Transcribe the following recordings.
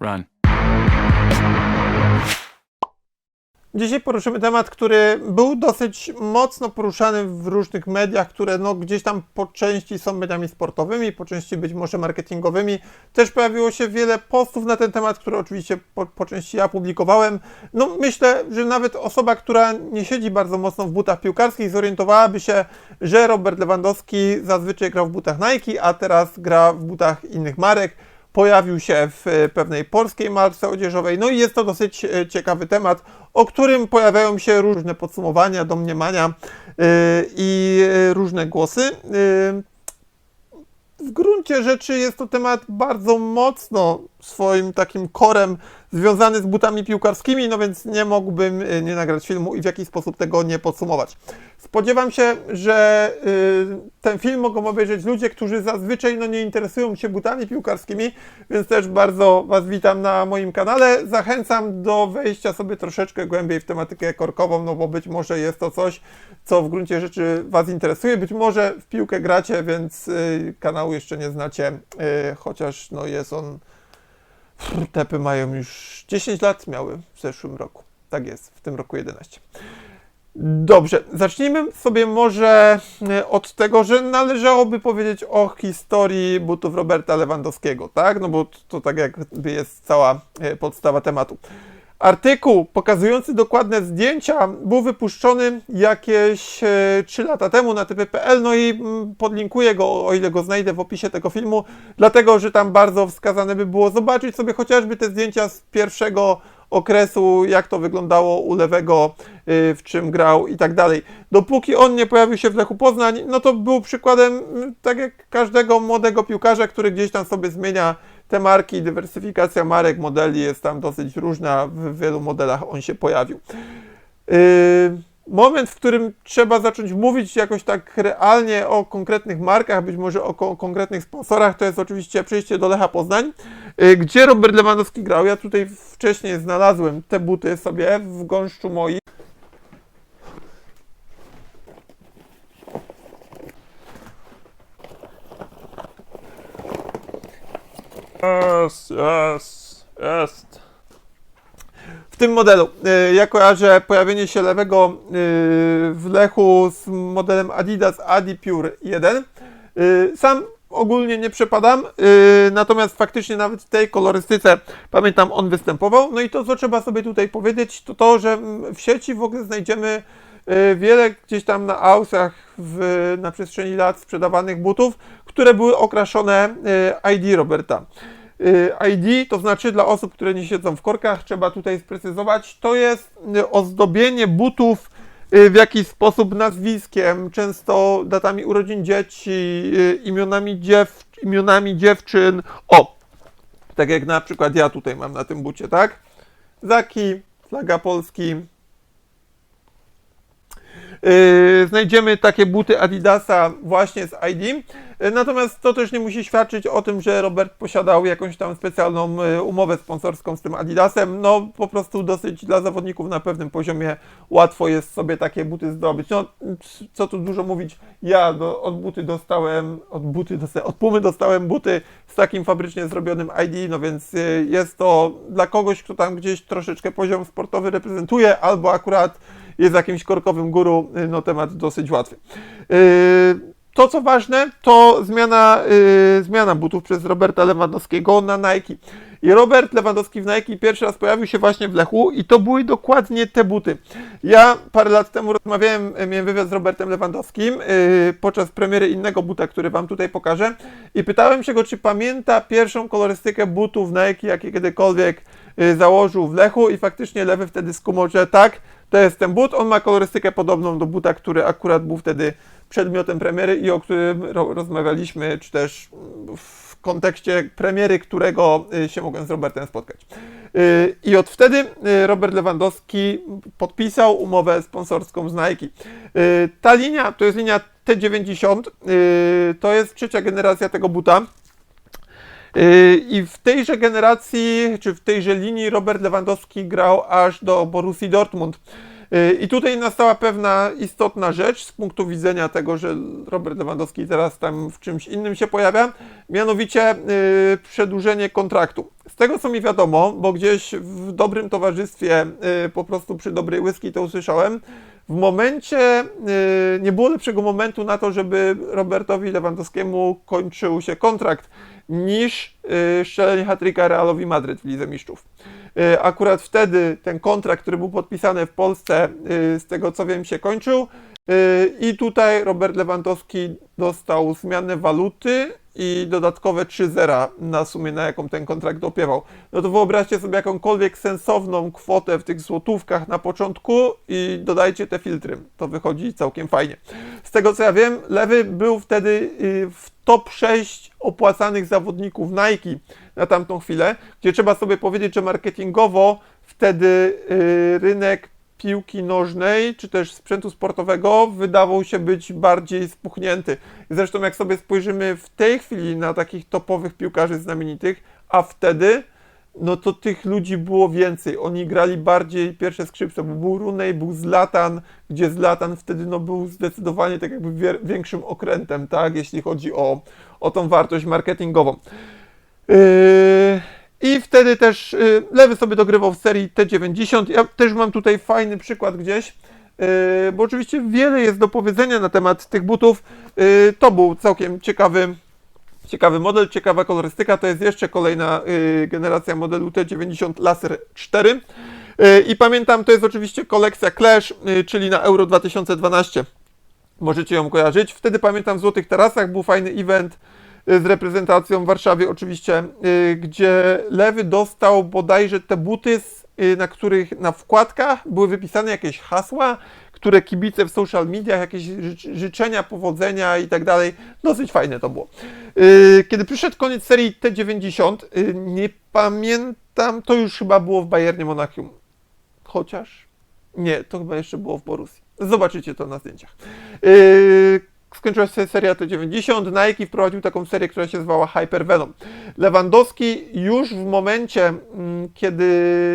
Run. Dzisiaj poruszymy temat, który był dosyć mocno poruszany w różnych mediach, które no gdzieś tam po części są mediami sportowymi, po części być może marketingowymi. Też pojawiło się wiele postów na ten temat, które oczywiście po, po części ja publikowałem. No myślę, że nawet osoba, która nie siedzi bardzo mocno w butach piłkarskich, zorientowałaby się, że Robert Lewandowski zazwyczaj grał w butach Nike, a teraz gra w butach innych marek pojawił się w e, pewnej polskiej marce odzieżowej. No i jest to dosyć e, ciekawy temat, o którym pojawiają się różne podsumowania, domniemania e, i różne głosy. W gruncie rzeczy jest to temat bardzo mocno swoim takim korem związany z butami piłkarskimi, no więc nie mógłbym e, nie nagrać filmu i w jakiś sposób tego nie podsumować. Spodziewam się, że y, ten film mogą obejrzeć ludzie, którzy zazwyczaj no, nie interesują się butami piłkarskimi, więc też bardzo Was witam na moim kanale. Zachęcam do wejścia sobie troszeczkę głębiej w tematykę korkową, no bo być może jest to coś, co w gruncie rzeczy Was interesuje. Być może w piłkę gracie, więc y, kanału jeszcze nie znacie, y, chociaż no, jest on. Tepy mają już 10 lat, miały w zeszłym roku. Tak jest, w tym roku 11. Dobrze, zacznijmy sobie może e, od tego, że należałoby powiedzieć o historii butów Roberta Lewandowskiego, tak? No bo to, tak jakby jest cała e, podstawa tematu. Artykuł pokazujący dokładne zdjęcia był wypuszczony jakieś e, 3 lata temu na typy.pl, no i mm, podlinkuję go, o ile go znajdę w opisie tego filmu, dlatego, że tam bardzo wskazane by było zobaczyć sobie chociażby te zdjęcia z pierwszego okresu, jak to wyglądało u lewego, y, w czym grał i tak dalej. Dopóki on nie pojawił się w Lechu Poznań, no to był przykładem, mm, tak jak każdego młodego piłkarza, który gdzieś tam sobie zmienia te marki, dywersyfikacja marek, modeli jest tam dosyć różna, w wielu modelach on się pojawił. Yy, moment, w którym trzeba zacząć mówić jakoś tak realnie o konkretnych markach, być może o ko- konkretnych sponsorach, to jest oczywiście przejście do Lecha Poznań, yy, gdzie Robert Lewandowski grał. Ja tutaj wcześniej znalazłem te buty sobie w gąszczu moich. Yes, yes, jest. w tym modelu. Y, Ja kojarzę pojawienie się lewego y, w Lechu z modelem Adidas AdiPure 1. Y, Sam ogólnie nie przepadam, natomiast faktycznie nawet w tej kolorystyce pamiętam on występował. No i to, co trzeba sobie tutaj powiedzieć, to to, że w sieci w ogóle znajdziemy wiele gdzieś tam na ausach w, na przestrzeni lat sprzedawanych butów, które były okraszone y, ID Roberta. Y, ID, to znaczy dla osób, które nie siedzą w korkach, trzeba tutaj sprecyzować, to jest ozdobienie butów w jakiś sposób nazwiskiem, często datami urodzin dzieci, imionami, dziew, imionami dziewczyn. O, tak jak na przykład ja tutaj mam na tym bucie, tak? Zaki, flaga Polski. Yy, znajdziemy takie buty Adidasa właśnie z ID. Yy, Natomiast to też nie musi świadczyć o tym, że Robert posiadał jakąś tam specjalną yy, umowę sponsorską z tym Adidasem. No po prostu dosyć dla zawodników na pewnym poziomie łatwo jest sobie takie buty zdobyć. No co tu dużo mówić, ja do, od buty dostałem, od buty dostałem, od Pumy dostałem buty z takim fabrycznie zrobionym ID, no więc jest to dla kogoś, kto tam gdzieś troszeczkę poziom sportowy reprezentuje, albo akurat jest jakimś korkowym guru, y, no temat dosyć łatwy. Yy, To co ważne, to zmiana, yy, zmiana butów przez Roberta Lewandowskiego na Nike. I Robert Lewandowski w Nike pierwszy raz pojawił się właśnie w Lechu i to były dokładnie te buty. Ja parę lat temu rozmawiałem, y, miałem wywiad z Robertem Lewandowskim yy, podczas premiery innego buta, który Wam tutaj pokażę i pytałem się go, czy pamięta pierwszą kolorystykę butów Nike, jakie kiedykolwiek założył w Lechu i faktycznie Lewy wtedy skumał, że tak, to jest ten but. On ma kolorystykę podobną do buta, który akurat był wtedy przedmiotem premiery i o którym ro- rozmawialiśmy, czy też w kontekście premiery, którego y, się mogłem z Robertem spotkać. Y, I od wtedy y, Robert Lewandowski podpisał umowę sponsorską z Nike. Y, Ta linia to jest linia T90, y, to jest trzecia generacja tego buta. Yy, I w tejże generacji, czy w tejże linii Robert Lewandowski grał aż do Borussii Dortmund. Y, I tutaj nastała pewna istotna rzecz z punktu widzenia tego, że Robert Lewandowski teraz tam w czymś innym się pojawia, mianowicie y, przedłużenie kontraktu. Z tego co mi wiadomo, bo gdzieś w dobrym towarzystwie, y, po prostu przy dobrej whisky to usłyszałem, w momencie, y, nie było lepszego momentu na to, żeby Robertowi Lewandowskiemu kończył się kontrakt, niż y, strzelenie hatryka Realowi Madryt w Lidze Mistrzów. Y, Akurat wtedy ten kontrakt, który był podpisany w Polsce, y, z tego co wiem, się kończył. I tutaj Robert Lewandowski dostał zmianę waluty i dodatkowe 3 zera na sumie, na jaką ten kontrakt opiewał. No to wyobraźcie sobie jakąkolwiek sensowną kwotę w tych złotówkach na początku i dodajcie te filtry. To wychodzi całkiem fajnie. Z tego co ja wiem, Lewy był wtedy y, w top 6 opłacanych zawodników Nike na tamtą chwilę, gdzie trzeba sobie powiedzieć, że marketingowo wtedy y, rynek piłki nożnej, czy też sprzętu sportowego wydawał się być bardziej spuchnięty. Zresztą jak sobie spojrzymy w tej chwili na takich topowych piłkarzy znamienitych, a wtedy, no to tych ludzi było więcej. Oni grali bardziej pierwsze skrzypce, bo był Runej, był Zlatan, gdzie Zlatan wtedy no, był zdecydowanie tak jakby większym okrętem, tak, jeśli chodzi o, o tą wartość marketingową. Yy, I wtedy też yy, Lewy sobie dogrywał w serii T90. Ja też mam tutaj fajny przykład gdzieś, yy, bo oczywiście wiele jest do powiedzenia na temat tych butów. Yy, To był całkiem ciekawy, ciekawy model, ciekawa kolorystyka. To jest jeszcze kolejna generacja modelu T90 Laser 4. Yy, I pamiętam, to jest oczywiście kolekcja Clash, czyli na Euro 2012. Możecie ją kojarzyć. Wtedy pamiętam w Złotych Tarasach był fajny event y, z reprezentacją w Warszawie oczywiście, y, gdzie Lewy dostał bodajże te buty, y, na których na wkładkach były wypisane jakieś hasła, które kibice w social mediach, jakieś życz- życzenia, powodzenia i tak dalej. Dosyć fajne to było. Y, Kiedy przyszedł koniec serii T90, y, nie pamiętam, to już chyba było w Bayernie Monachium. Chociaż nie, to chyba jeszcze było w Borussii. Zobaczycie to na zdjęciach. Skończyła się seria T90. Nike wprowadził taką serię, która się zwała Hyper Venom. Lewandowski już w momencie, mm, kiedy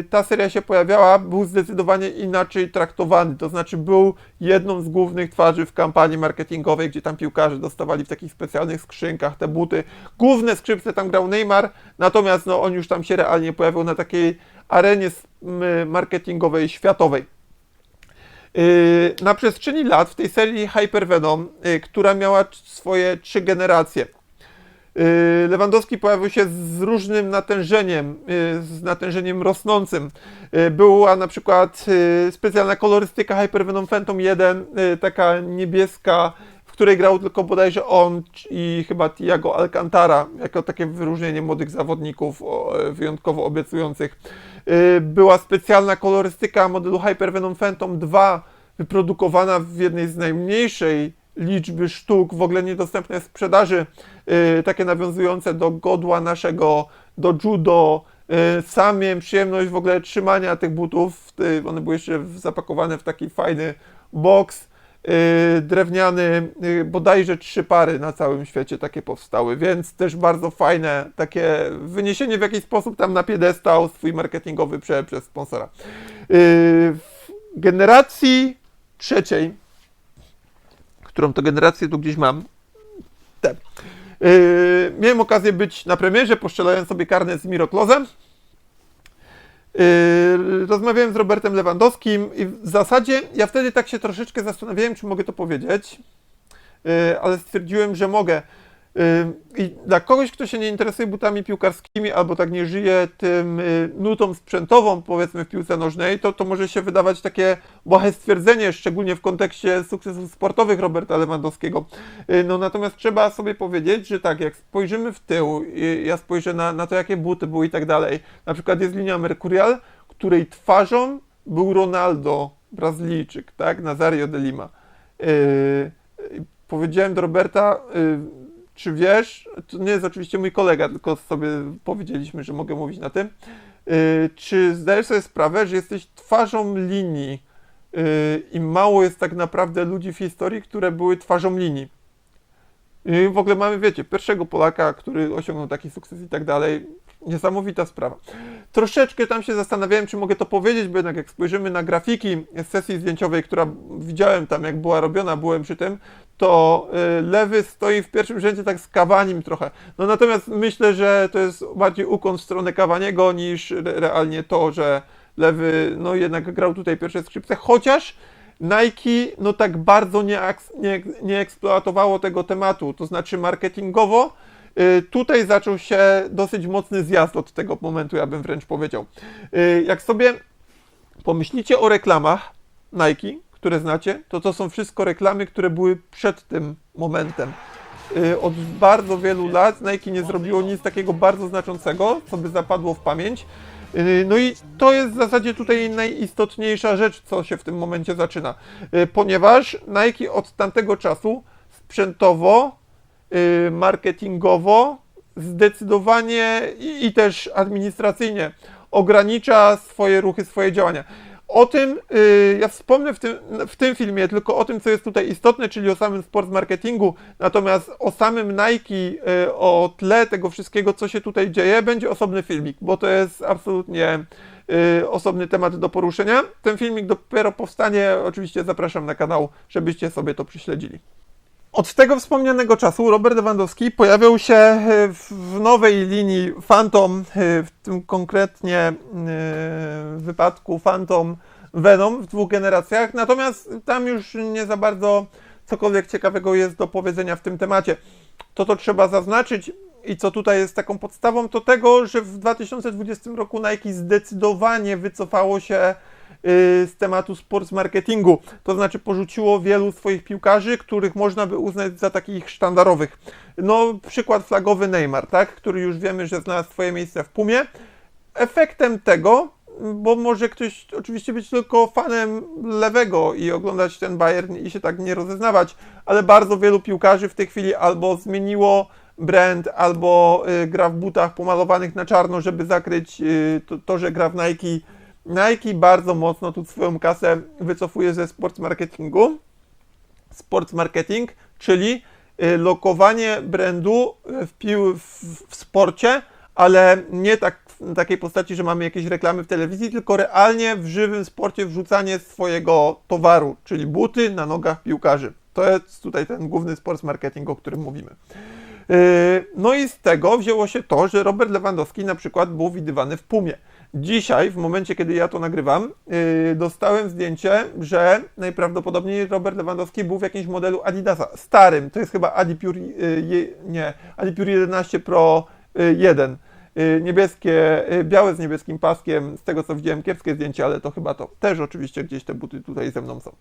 ta seria się pojawiała, był zdecydowanie inaczej traktowany. To znaczy był jedną z głównych twarzy w kampanii marketingowej, gdzie tam piłkarze dostawali w takich specjalnych skrzynkach te buty. Główne skrzypce tam grał Neymar, natomiast no, on już tam się realnie pojawił na takiej arenie s- m, marketingowej światowej. Yy, Na przestrzeni lat w tej serii Hyper Venom, yy, która miała swoje trzy generacje, yy, Lewandowski pojawił się z różnym natężeniem, z natężeniem rosnącym. Była na przykład specjalna kolorystyka Hyper Venom Phantom 1, yy, taka niebieska, której grał tylko bodajże on i chyba Tiago Alcantara, jako takie wyróżnienie młodych zawodników e, wyjątkowo obiecujących. Yy, Była specjalna kolorystyka modelu Hyper Venom Phantom 2, wyprodukowana w jednej z najmniejszej liczby sztuk, w ogóle niedostępne w sprzedaży, yy, takie nawiązujące do godła naszego, do judo. Sam miałem przyjemność w ogóle trzymania tych butów. One były jeszcze zapakowane w taki fajny boks drewniany, yy, bodajże trzy pary na całym świecie takie powstały, więc też bardzo fajne takie wyniesienie w jakiś sposób tam na piedestał swój marketingowy prze, przez sponsora. Yy, W generacji trzeciej, którą to generację tu gdzieś mam, te, miałem okazję być na premierze, poszczelając sobie karnet z Miroklozem. Yy, rozmawiałem z Robertem Lewandowskim i w zasadzie ja wtedy tak się troszeczkę zastanawiałem, czy mogę to powiedzieć, yy, ale stwierdziłem, że mogę. I dla kogoś, kto się nie interesuje butami piłkarskimi albo tak nie żyje tym yy, nutą sprzętową, powiedzmy w piłce nożnej, to, to może się wydawać takie błahe stwierdzenie, szczególnie w kontekście sukcesów sportowych Roberta Lewandowskiego. Yy, No natomiast trzeba sobie powiedzieć, że tak, jak spojrzymy w tył, i ja spojrzę na, na to, jakie buty były i tak dalej, na przykład jest linia Mercurial, której twarzą był Ronaldo, Brazylijczyk, tak, Nazario de Lima. Yy, powiedziałem do Roberta, yy, czy wiesz, to nie jest oczywiście mój kolega, tylko sobie powiedzieliśmy, że mogę mówić na tym, yy, czy zdajesz sobie sprawę, że jesteś twarzą linii yy, i mało jest tak naprawdę ludzi w historii, które były twarzą linii. I w ogóle mamy, wiecie, pierwszego Polaka, który osiągnął taki sukces i tak dalej. Niesamowita sprawa. Troszeczkę tam się zastanawiałem, czy mogę to powiedzieć, bo jednak jak spojrzymy na grafiki sesji zdjęciowej, która widziałem tam, jak była robiona, byłem przy tym, to y, lewy stoi w pierwszym rzędzie tak z Kawanim trochę. No natomiast myślę, że to jest bardziej ukłon w stronę Kawaniego niż re realnie to, że lewy no jednak grał tutaj pierwsze skrzypce, chociaż Nike no tak bardzo nie, nie, nie eksploatowało tego tematu, to znaczy marketingowo y, tutaj zaczął się dosyć mocny zjazd od tego momentu, ja bym wręcz powiedział. Y, Jak sobie pomyślicie o reklamach Nike, które znacie, to to są wszystko reklamy, które były przed tym momentem. Y, Od bardzo wielu lat Nike nie zrobiło nic takiego bardzo znaczącego, co by zapadło w pamięć. Y, No i to jest w zasadzie tutaj najistotniejsza rzecz, co się w tym momencie zaczyna, Y, ponieważ Nike od tamtego czasu sprzętowo, marketingowo, zdecydowanie i, i też administracyjnie ogranicza swoje ruchy, swoje działania. O tym y, ja wspomnę w tym, w tym filmie, tylko o tym, co jest tutaj istotne, czyli o samym sport marketingu, natomiast o samym Nike, y, o tle tego wszystkiego, co się tutaj dzieje, będzie osobny filmik, bo to jest absolutnie y, osobny temat do poruszenia. Ten filmik dopiero powstanie, oczywiście zapraszam na kanał, żebyście sobie to prześledzili. Od tego wspomnianego czasu Robert Lewandowski pojawiał się e, w nowej linii Phantom, e, w tym konkretnie e, wypadku Phantom Venom w dwóch generacjach, natomiast tam już nie za bardzo cokolwiek ciekawego jest do powiedzenia w tym temacie. To, to trzeba zaznaczyć i co tutaj jest taką podstawą, to tego, że w 2020 roku Nike zdecydowanie wycofało się z tematu sports marketingu. To znaczy porzuciło wielu swoich piłkarzy, których można by uznać za takich sztandarowych. No, przykład flagowy Neymar, tak? Który już wiemy, że znalazł swoje miejsce w Pumie. Efektem tego, bo może ktoś oczywiście być tylko fanem lewego i oglądać ten Bayern i się tak nie rozeznawać, ale bardzo wielu piłkarzy w tej chwili albo zmieniło brand, albo y, gra w butach pomalowanych na czarno, żeby zakryć y, to, to, że gra w Nike. Nike bardzo mocno tu swoją kasę wycofuje ze sports marketingu. Sports marketing, czyli y, lokowanie brandu w, pił, w, w sporcie, ale nie tak w takiej postaci, że mamy jakieś reklamy w telewizji, tylko realnie w żywym sporcie wrzucanie swojego towaru, czyli buty na nogach piłkarzy. To jest tutaj ten główny sports marketing, o którym mówimy. Yy, No i z tego wzięło się to, że Robert Lewandowski na przykład był widywany w Pumie. Dzisiaj, w momencie, kiedy ja to nagrywam, yy, dostałem zdjęcie, że najprawdopodobniej Robert Lewandowski był w jakimś modelu Adidasa, starym, to jest chyba Adipure, yy, nie, Adipure 11 Pro yy, 1. Yy, Niebieskie, białe z niebieskim paskiem, z tego co widziałem, kiepskie zdjęcie, ale to chyba to. Też oczywiście gdzieś te buty tutaj ze mną są.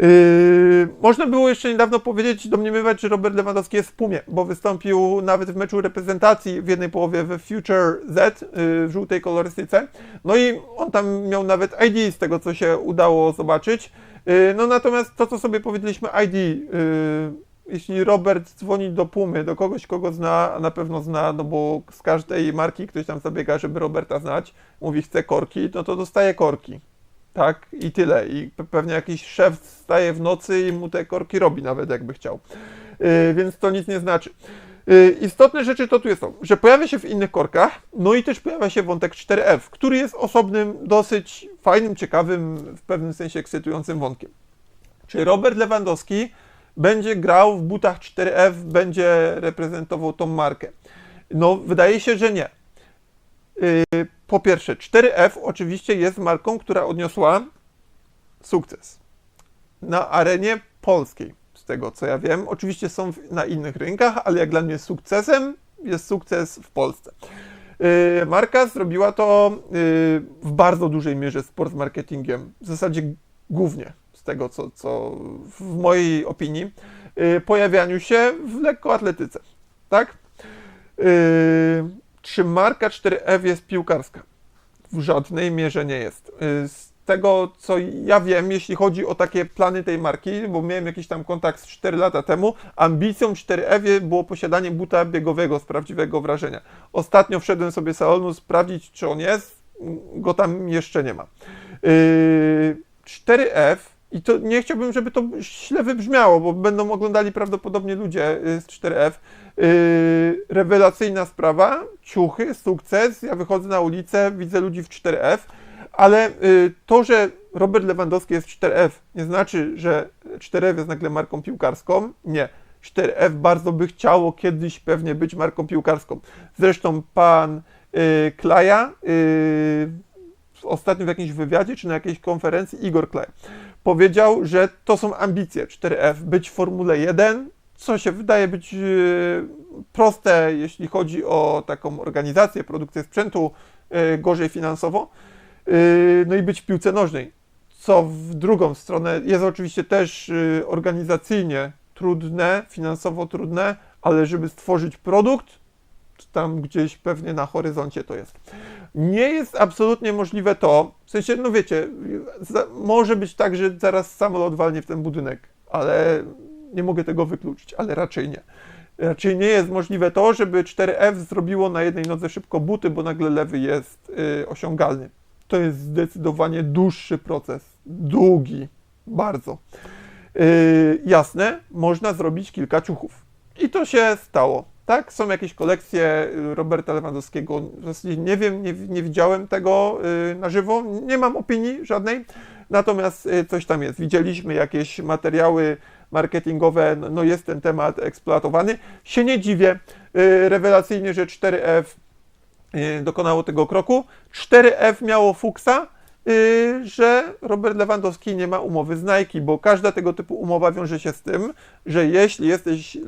Yy, można było jeszcze niedawno powiedzieć, domniemywać, że Robert Lewandowski jest w Pumie, bo wystąpił nawet w meczu reprezentacji w jednej połowie w Future Z yy, w żółtej kolorystyce. No i on tam miał nawet ID z tego, co się udało zobaczyć. Yy, no natomiast to, co sobie powiedzieliśmy ID, jeśli Robert dzwoni do Pumy, do kogoś, kogo zna, a na pewno zna, no bo z każdej marki ktoś tam zabiega, żeby Roberta znać, mówi chce korki, no to dostaje korki tak, i tyle. I pe- pewnie jakiś szef staje w nocy i mu te korki robi, nawet jakby chciał. Yy, więc to nic nie znaczy. Yy, istotne rzeczy to tu jest to, że pojawia się w innych korkach, no i też pojawia się wątek 4F, który jest osobnym, dosyć fajnym, ciekawym, w pewnym sensie ekscytującym wątkiem. Czy Robert Lewandowski będzie grał w butach 4F, będzie reprezentował tą markę? No, wydaje się, że nie. Yy, po pierwsze, 4F oczywiście jest marką, która odniosła sukces na arenie polskiej, z tego co ja wiem. Oczywiście są na innych rynkach, ale jak dla mnie sukcesem jest sukces w Polsce. Yy, Marka zrobiła to yy, w bardzo dużej mierze sport marketingiem, w zasadzie głównie z tego co, co w mojej opinii, pojawianiu się w lekkoatletyce, tak? Czy marka 4F jest piłkarska? W żadnej mierze nie jest. Yy, Z tego, co ja wiem, jeśli chodzi o takie plany tej marki, bo miałem jakiś tam kontakt 4 lata temu, ambicją 4F było posiadanie buta biegowego z prawdziwego wrażenia. Ostatnio wszedłem sobie salonu sprawdzić, czy on jest, go tam jeszcze nie ma. Yy, 4F i to nie chciałbym, żeby to źle wybrzmiało, bo będą oglądali prawdopodobnie ludzie y, z 4F. Yy, rewelacyjna sprawa, ciuchy, sukces. Ja wychodzę na ulicę, widzę ludzi w 4F, ale y, to, że Robert Lewandowski jest w 4F, nie znaczy, że 4F jest nagle marką piłkarską. Nie. 4F bardzo by chciało kiedyś pewnie być marką piłkarską. Zresztą pan y, Klaja y, ostatnio w jakimś wywiadzie czy na jakiejś konferencji Igor Klej powiedział, że to są ambicje 4F, być w Formule 1, co się wydaje być yy, proste, jeśli chodzi o taką organizację, produkcję sprzętu, yy, gorzej finansowo, yy, no i być w piłce nożnej, co w drugą stronę jest oczywiście też organizacyjnie trudne, finansowo trudne, ale żeby stworzyć produkt, tam gdzieś pewnie na horyzoncie to jest. Nie jest absolutnie możliwe to, w sensie, no wiecie, za, może być tak, że zaraz samolot walnie w ten budynek, ale nie mogę tego wykluczyć, ale raczej nie. Raczej nie jest możliwe to, żeby 4F zrobiło na jednej nodze szybko buty, bo nagle lewy jest y, osiągalny. To jest zdecydowanie dłuższy proces, długi, bardzo. Y, jasne, można zrobić kilka ciuchów. I to się stało. Tak, są jakieś kolekcje y, Roberta Lewandowskiego. W zasadzie nie wiem, nie, nie widziałem tego y, na żywo, nie mam opinii żadnej, natomiast y, coś tam jest. Widzieliśmy jakieś materiały marketingowe, no, no jest ten temat eksploatowany. Się nie dziwię, rewelacyjnie, że 4F y, dokonało tego kroku. 4F miało fuksa, że Robert Lewandowski nie ma umowy z Nike, bo każda tego typu umowa wiąże się z tym, że jeśli jesteś y,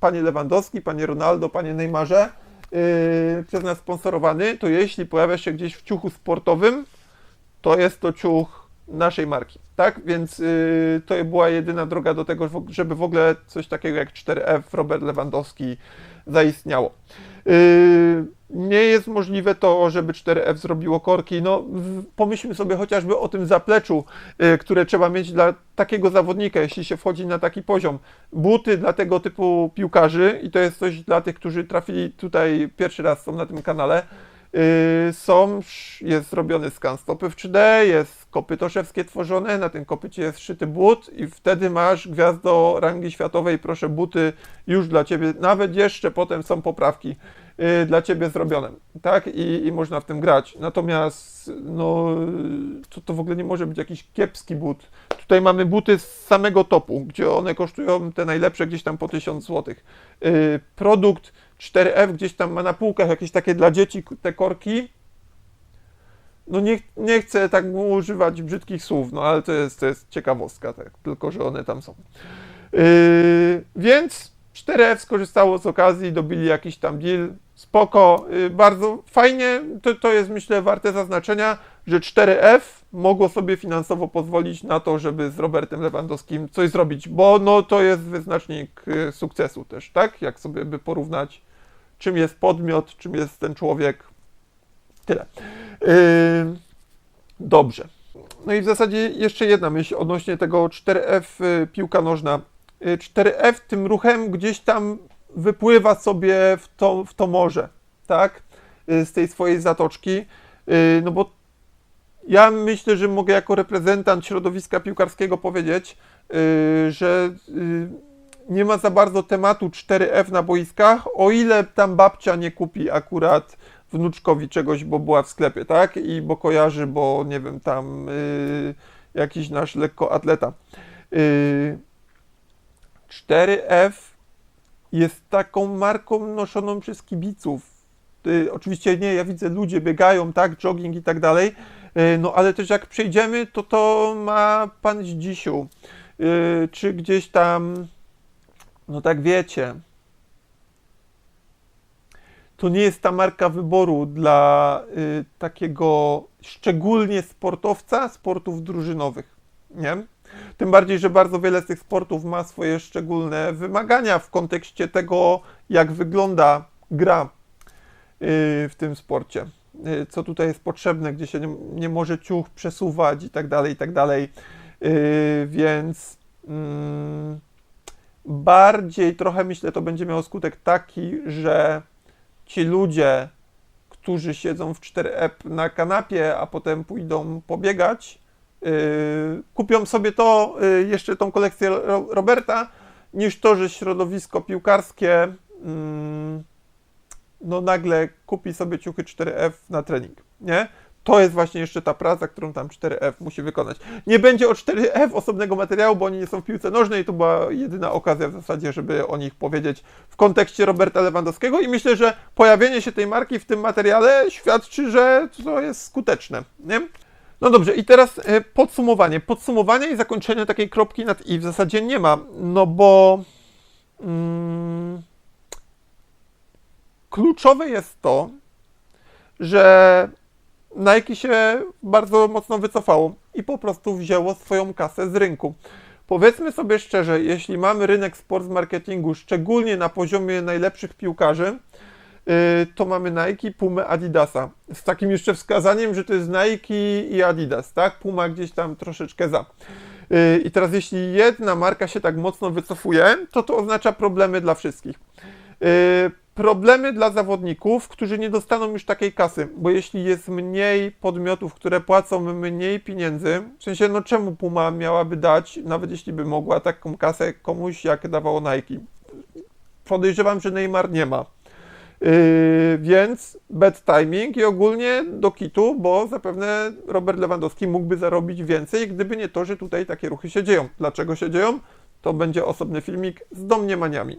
panie Lewandowski, panie Ronaldo, panie Neymarze, y, przez nas sponsorowany, to jeśli pojawiasz się gdzieś w ciuchu sportowym, to jest to ciuch naszej marki, tak? Więc y, to była jedyna droga do tego, żeby w ogóle coś takiego jak 4F Robert Lewandowski zaistniało. Y, nie jest możliwe to, żeby 4F zrobiło korki. No, pomyślmy sobie chociażby o tym zapleczu, y, które trzeba mieć dla takiego zawodnika, jeśli się wchodzi na taki poziom. Buty dla tego typu piłkarzy, i to jest coś dla tych, którzy trafili tutaj pierwszy raz, są na tym kanale, są, jest zrobiony skan stopy w 3D, jest kopyto szewskie tworzone, na tym kopycie jest szyty but i wtedy masz gwiazdo rangi światowej, proszę buty już dla Ciebie, nawet jeszcze potem są poprawki y, dla Ciebie zrobione, tak? I, I można w tym grać. Natomiast no, to, to w ogóle nie może być jakiś kiepski but. Tutaj mamy buty z samego topu, gdzie one kosztują te najlepsze gdzieś tam po 1000 zł. Y, produkt 4F gdzieś tam ma na półkach jakieś takie dla dzieci te korki. No nie, nie chcę tak używać brzydkich słów, no ale to jest, to jest ciekawostka, tak, tylko że one tam są. Yy, więc 4F skorzystało z okazji, dobili jakiś tam deal, spoko, yy, bardzo fajnie, to, to jest myślę warte zaznaczenia, że 4F mogło sobie finansowo pozwolić na to, żeby z Robertem Lewandowskim coś zrobić, bo no to jest wyznacznik yy, sukcesu też, tak? Jak sobie by porównać, czym jest podmiot, czym jest ten człowiek, tyle. Yy, dobrze. No i w zasadzie jeszcze jedna myśl odnośnie tego 4F y, piłka nożna. Y, 4F tym ruchem gdzieś tam wypływa sobie w to, w to morze, tak? Y, Z tej swojej zatoczki. Y, No bo ja myślę, że mogę jako reprezentant środowiska piłkarskiego powiedzieć, y, że y, nie ma za bardzo tematu 4F na boiskach, o ile tam babcia nie kupi akurat wnuczkowi czegoś, bo była w sklepie, tak? I bo kojarzy, bo nie wiem, tam y, jakiś nasz lekkoatleta. Y, 4F jest taką marką noszoną przez kibiców. Y, oczywiście nie, ja widzę, ludzie biegają, tak, jogging i tak dalej, y, no ale też jak przejdziemy, to to ma pan Zdzisiu, y, czy gdzieś tam, no tak wiecie, to nie jest ta marka wyboru dla y, takiego szczególnie sportowca sportów drużynowych, nie? Tym bardziej, że bardzo wiele z tych sportów ma swoje szczególne wymagania w kontekście tego, jak wygląda gra y, w tym sporcie. Y, co tutaj jest potrzebne, gdzie się nie, nie może ciuch przesuwać i tak dalej, i tak dalej. Y, Więc mm, bardziej trochę myślę, to będzie miało skutek taki, że ci ludzie, którzy siedzą w 4F na kanapie, a potem pójdą pobiegać, y, kupią sobie to, y, jeszcze tą kolekcję Ro- Roberta, niż to, że środowisko piłkarskie mm, no nagle kupi sobie ciuchy 4F na trening, nie? To jest właśnie jeszcze ta praca, którą tam 4F musi wykonać. Nie będzie o 4F osobnego materiału, bo oni nie są w piłce nożnej. To była jedyna okazja w zasadzie, żeby o nich powiedzieć w kontekście Roberta Lewandowskiego i myślę, że pojawienie się tej marki w tym materiale świadczy, że to jest skuteczne, nie? No dobrze, i teraz e, podsumowanie. Podsumowania i zakończenia takiej kropki nad i w zasadzie nie ma, no bo mm, kluczowe jest to, że Nike się bardzo mocno wycofało i po prostu wzięło swoją kasę z rynku. Powiedzmy sobie szczerze, jeśli mamy rynek sports marketingu, szczególnie na poziomie najlepszych piłkarzy, yy, to mamy Nike, Puma, Adidasa. Z takim jeszcze wskazaniem, że to jest Nike i Adidas, tak? Puma gdzieś tam troszeczkę za. Yy, I teraz jeśli jedna marka się tak mocno wycofuje, to to oznacza problemy dla wszystkich. Problemy dla zawodników, którzy nie dostaną już takiej kasy, bo jeśli jest mniej podmiotów, które płacą mniej pieniędzy, w sensie, no czemu Puma miałaby dać, nawet jeśli by mogła taką kasę komuś, jak dawało Nike? Podejrzewam, że Neymar nie ma. Yy, więc bad timing i ogólnie do kitu, bo zapewne Robert Lewandowski mógłby zarobić więcej, gdyby nie to, że tutaj takie ruchy się dzieją. Dlaczego się dzieją? To będzie osobny filmik z domniemaniami.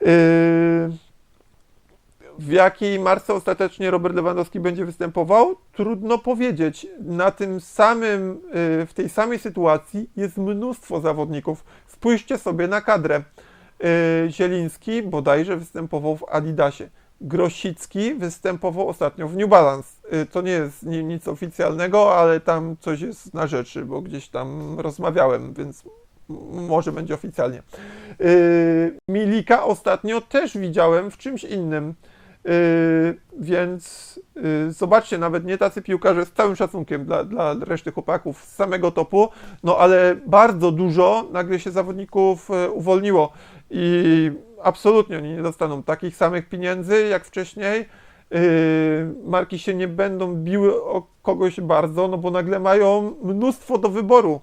Yy, w jakiej marce ostatecznie Robert Lewandowski będzie występował? Trudno powiedzieć. Na tym samym, y, w tej samej sytuacji jest mnóstwo zawodników. Spójrzcie sobie na kadrę. Y, Zieliński bodajże występował w Adidasie. Grosicki występował ostatnio w New Balance. Y, To nie jest ni- nic oficjalnego, ale tam coś jest na rzeczy, bo gdzieś tam rozmawiałem, więc może będzie oficjalnie. Milika ostatnio też widziałem w czymś innym. Yy, więc yy, zobaczcie, nawet nie tacy piłkarze z całym szacunkiem dla, dla reszty chłopaków z samego topu, no ale bardzo dużo nagle się zawodników yy, uwolniło i absolutnie oni nie dostaną takich samych pieniędzy jak wcześniej. Yy, marki się nie będą biły o kogoś bardzo, no bo nagle mają mnóstwo do wyboru.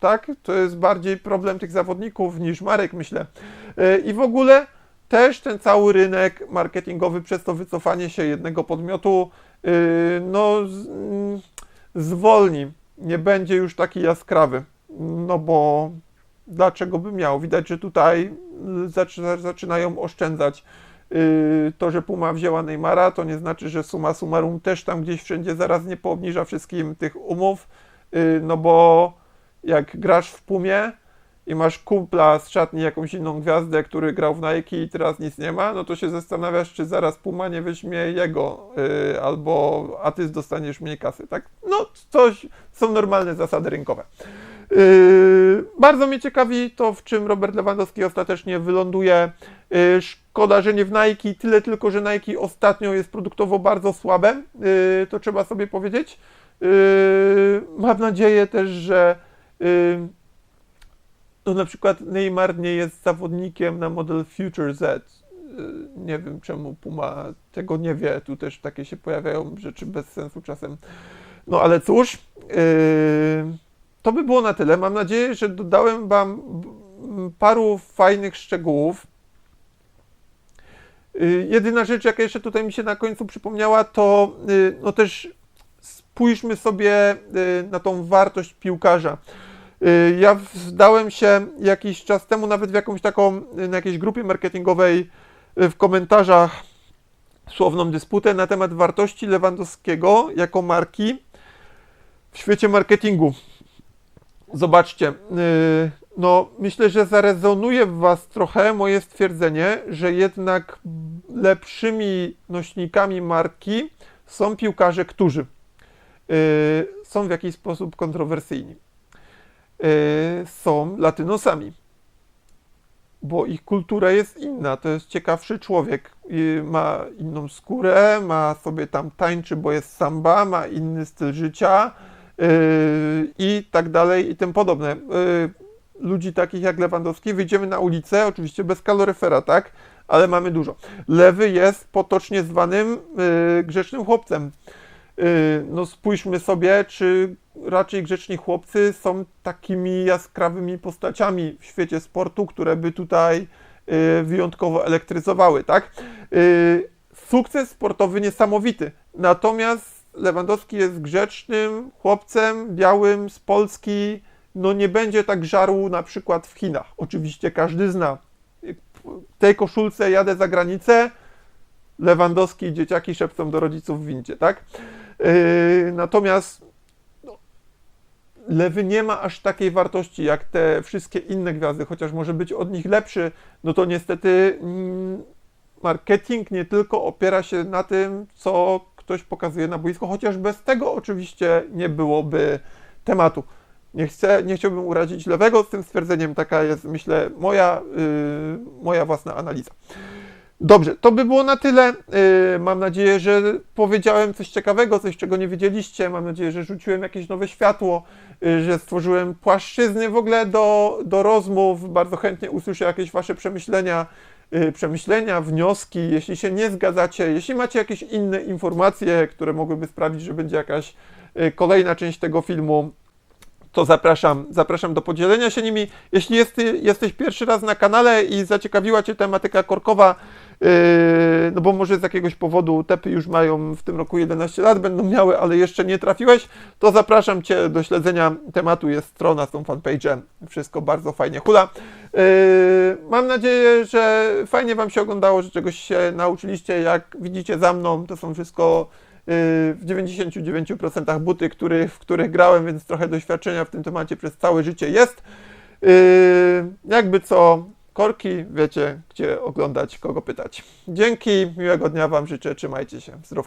Tak? To jest bardziej problem tych zawodników niż marek, myślę. I w ogóle też ten cały rynek marketingowy przez to wycofanie się jednego podmiotu yy, no, mm, zwolni. Nie będzie już taki jaskrawy. No bo dlaczego by miał? Widać, że tutaj y, zaczyna, zaczynają oszczędzać. Yy, To, że Puma wzięła Neymara, to nie znaczy, że suma summarum też tam gdzieś wszędzie zaraz nie poobniża wszystkim tych umów, yy, no bo jak grasz w Pumie, i masz kumpla z szatni jakąś inną gwiazdę, który grał w Nike i teraz nic nie ma, no to się zastanawiasz, czy zaraz Puma nie weźmie jego, yy, albo a ty dostaniesz mniej kasy, tak? No, coś, są normalne zasady rynkowe. Yy, bardzo mnie ciekawi to, w czym Robert Lewandowski ostatecznie wyląduje. Yy, szkoda, że nie w Nike, tyle tylko, że Nike ostatnio jest produktowo bardzo słabe, yy, to trzeba sobie powiedzieć. Yy, mam nadzieję też, że yy, no na przykład Neymar nie jest zawodnikiem na model Future Z. Y, Nie wiem czemu Puma tego nie wie. Tu też takie się pojawiają rzeczy bez sensu czasem. No ale cóż, yy, to by było na tyle. Mam nadzieję, że dodałem Wam paru fajnych szczegółów. Yy, Jedyna rzecz, jaka jeszcze tutaj mi się na końcu przypomniała, to yy, no też spójrzmy sobie na tą wartość piłkarza. Y, Ja wdałem się jakiś czas temu nawet w jakąś taką, y, na jakiejś grupie marketingowej y, w komentarzach słowną dysputę na temat wartości Lewandowskiego jako marki w świecie marketingu. Zobaczcie, no myślę, że zarezonuje w Was trochę moje stwierdzenie, że jednak lepszymi nośnikami marki są piłkarze, którzy są w jakiś sposób kontrowersyjni są latynosami. Bo ich kultura jest inna, to jest ciekawszy człowiek. Ma inną skórę, ma sobie tam tańczy, bo jest samba, ma inny styl życia y, i tak dalej i tym podobne. Y, ludzi takich jak Lewandowski wyjdziemy na ulicę, oczywiście bez kaloryfera, tak? Ale mamy dużo. Lewy jest potocznie zwanym grzecznym chłopcem. No spójrzmy sobie, czy raczej grzeczni chłopcy są takimi jaskrawymi postaciami w świecie sportu, które by tutaj y, wyjątkowo elektryzowały, tak? Y, sukces sportowy niesamowity. Natomiast Lewandowski jest grzecznym chłopcem, białym z Polski. No nie będzie tak żarł na przykład w Chinach. Oczywiście każdy zna. W tej koszulce jadę za granicę. Lewandowski i dzieciaki szepczą do rodziców w windzie, tak? Yy, natomiast Lewy nie ma aż takiej wartości jak te wszystkie inne gwiazdy, chociaż może być od nich lepszy, no to niestety mm, marketing nie tylko opiera się na tym, co ktoś pokazuje na boisku, chociaż bez tego oczywiście nie byłoby tematu. Nie, chcę, nie chciałbym urazić lewego z tym stwierdzeniem, taka jest, myślę, moja, yy, moja własna analiza. Dobrze, to by było na tyle. Yy, mam nadzieję, że powiedziałem coś ciekawego, coś czego nie wiedzieliście. Mam nadzieję, że rzuciłem jakieś nowe światło, yy, że stworzyłem płaszczyzny w ogóle do, do rozmów. Bardzo chętnie usłyszę jakieś Wasze przemyślenia, yy, przemyślenia, wnioski. Jeśli się nie zgadzacie, jeśli macie jakieś inne informacje, które mogłyby sprawić, że będzie jakaś kolejna część tego filmu, to zapraszam, zapraszam do podzielenia się nimi. Jeśli jest, jesteś pierwszy raz na kanale i zaciekawiła Cię tematyka korkowa, yy, no bo może z jakiegoś powodu tepy już mają w tym roku 11 lat, będą miały, ale jeszcze nie trafiłeś, to zapraszam Cię do śledzenia tematu. Jest strona z tą fanpage'em. Wszystko bardzo fajnie hula. Yy, mam nadzieję, że fajnie Wam się oglądało, że czegoś się nauczyliście. Jak widzicie za mną, to są wszystko w 99% buty, który, w których grałem, więc trochę doświadczenia w tym temacie przez całe życie jest. Yy, jakby co, korki, wiecie, gdzie oglądać, kogo pytać. Dzięki, miłego dnia Wam życzę, trzymajcie się, zdrówka.